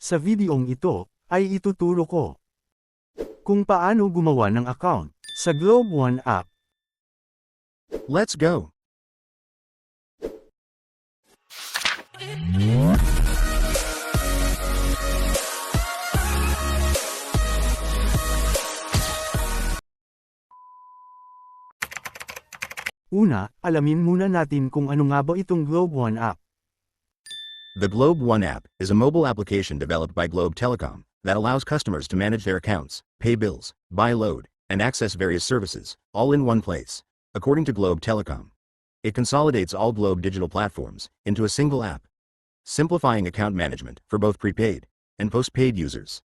Sa videong ito, ay ituturo ko kung paano gumawa ng account sa Globe One app. Let's go. Una, alamin muna natin kung ano nga ba itong Globe One app. The Globe One app is a mobile application developed by Globe Telecom that allows customers to manage their accounts, pay bills, buy load, and access various services, all in one place, according to Globe Telecom. It consolidates all Globe digital platforms into a single app, simplifying account management for both prepaid and postpaid users.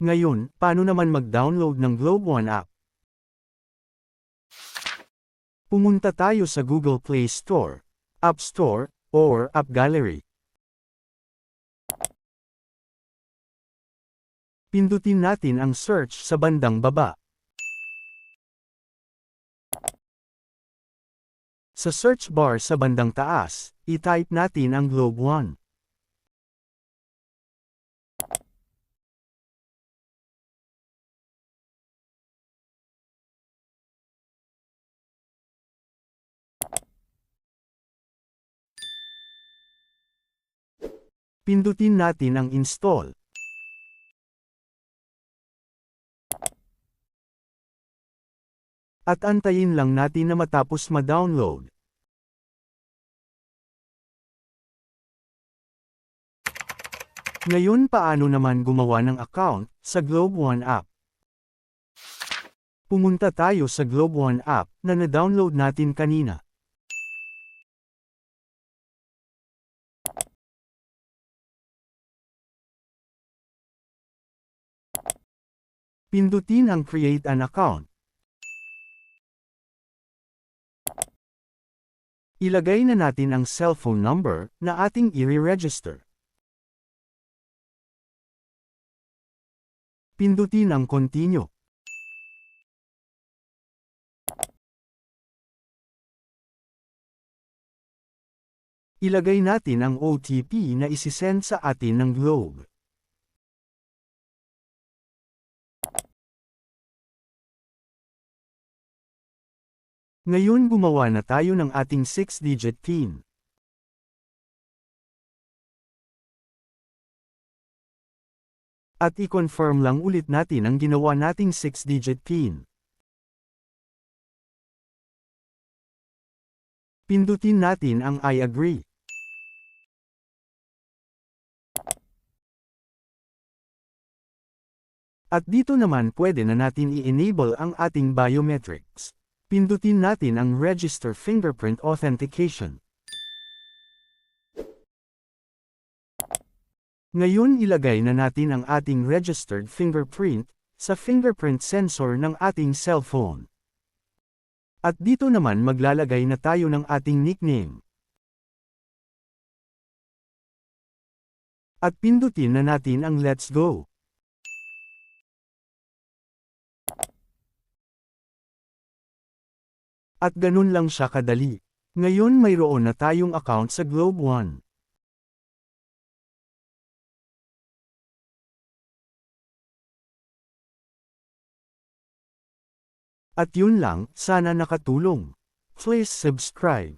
Ngayon, paano naman mag-download ng Globe One app? Pumunta tayo sa Google Play Store, App Store, or App Gallery. Pindutin natin ang search sa bandang baba. Sa search bar sa bandang taas, i-type natin ang Globe One. Pindutin natin ang install. At antayin lang natin na matapos ma-download. Ngayon paano naman gumawa ng account sa Globe One app? Pumunta tayo sa Globe One app na na-download natin kanina. Pindutin ang Create an Account. Ilagay na natin ang cellphone number na ating i-register. Pindutin ang Continue. Ilagay natin ang OTP na isisend sa atin ng Globe. Ngayon gumawa na tayo ng ating 6-digit PIN. At i-confirm lang ulit natin ang ginawa nating 6-digit PIN. Pindutin natin ang I agree. At dito naman pwede na natin i-enable ang ating biometrics. Pindutin natin ang Register Fingerprint Authentication. Ngayon ilagay na natin ang ating registered fingerprint sa fingerprint sensor ng ating cellphone. At dito naman maglalagay na tayo ng ating nickname. At pindutin na natin ang Let's Go. At ganun lang siya kadali. Ngayon mayroon na tayong account sa Globe One. At yun lang, sana nakatulong. Please subscribe.